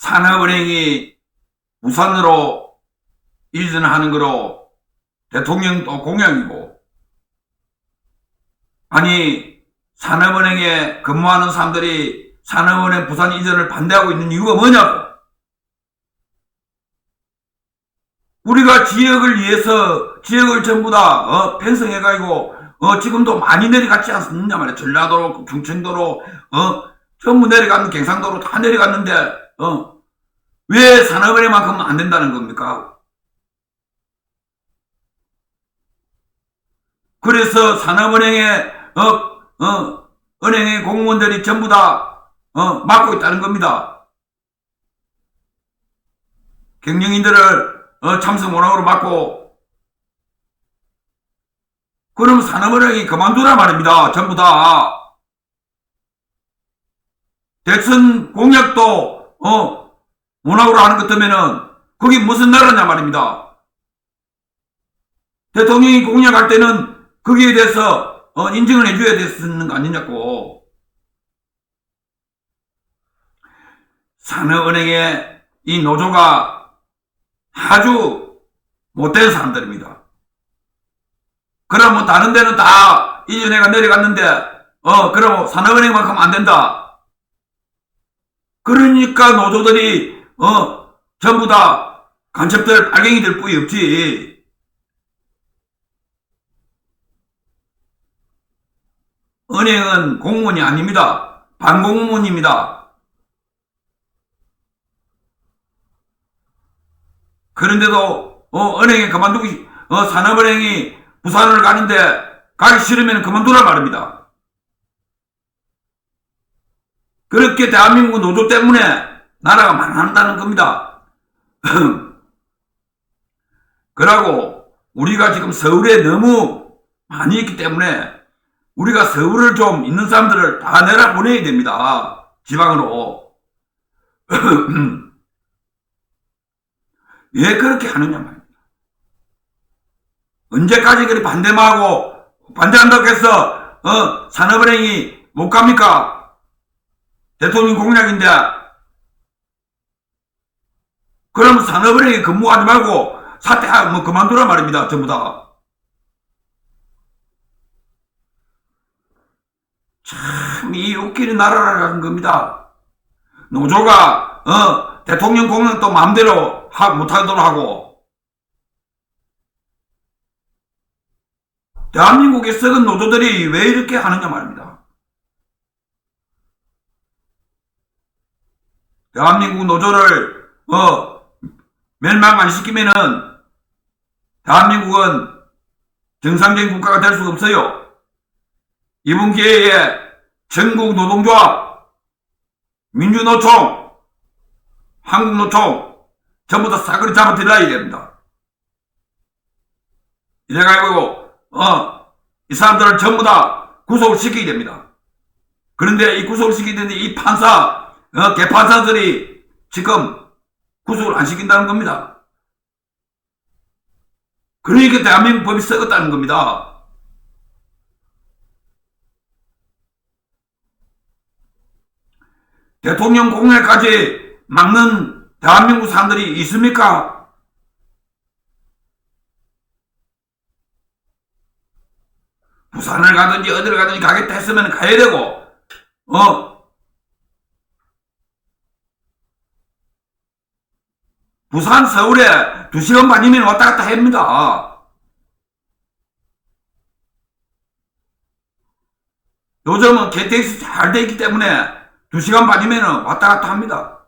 산업은행이 부산으로 이전하는 거로 대통령도 공약이고 아니 산업은행에 근무하는 사람들이 산업은행 부산 이전을 반대하고 있는 이유가 뭐냐고. 우리가 지역을 위해서 지역을 전부 다 어, 편성해가지고 어, 지금도 많이 내려갔지 않습니까? 말이야. 전라도로 경천도로 어, 전부 내려가는 경상도로 다 내려갔는데 어, 왜 산업은행만큼은 안 된다는 겁니까? 그래서 산업은행에 어, 어, 은행의 공무원들이 전부 다 어, 맡고 있다는 겁니다. 경영인들을 어, 참석 문항으로 맡고 그럼 산업은행이 그만두라 말입니다. 전부 다. 대선 공약도 어, 문학으로 하는 것 때문에는 그게 무슨 나라냐 말입니다. 대통령이 공약할 때는 거기에 대해서 어, 인정을 해줘야 되는 거 아니냐고. 산업은행의 이 노조가 아주 못된 사람들입니다. 그러면 다른 데는 다 이전해가 내려갔는데, 어, 그럼 산업은행만큼 안 된다. 그러니까 노조들이, 어, 전부 다 간첩들, 빨갱이 될 뿐이 없지. 은행은 공무원이 아닙니다. 반공무원입니다. 그런데도 어, 은행에 그만두기 어, 산업은행이 부산을 가는데 가기 싫으면 그만두라 말입니다. 그렇게 대한민국 노조 때문에 나라가 망한다는 겁니다. 그러고 우리가 지금 서울에 너무 많이 있기 때문에 우리가 서울을 좀 있는 사람들을 다 내라 보내야 됩니다. 지방으로. 왜 그렇게 하느냐 말입니다. 언제까지 그리 반대만 하고 반대한다고 해서 어, 산업은행이 못 갑니까? 대통령 공약인데 그러면 산업은행에 근무하지 말고 사퇴하고 뭐 그만두라 말입니다. 전부 다. 참, 이 웃기는 나라라는 겁니다. 노조가, 어, 대통령 공약도 마음대로 하, 못하도록 하고, 대한민국의 썩은 노조들이 왜 이렇게 하느냐 말입니다. 대한민국 노조를, 어, 멸망 안 시키면은, 대한민국은 정상적인 국가가 될 수가 없어요. 이번 기회에 전국 노동조합, 민주노총, 한국노총 전부 다 싸그리 잡아 들어야 됩니다. 이래가지고 어, 이 사람들을 전부 다 구속을 시켜야 됩니다. 그런데 이 구속을 시키는데 이 판사, 어, 개판사들이 지금 구속을 안 시킨다는 겁니다. 그러니까 대한민국 법이 썩었다는 겁니다. 대통령 공약까지 막는 대한민국 사람들이 있습니까? 부산을 가든지 어디를 가든지 가겠다 했으면 가야 되고, 어, 부산, 서울에 두 시간 반이면 왔다 갔다 합니다. 요즘은 KTX 잘돼 있기 때문에 두 시간 반이면 왔다 갔다 합니다.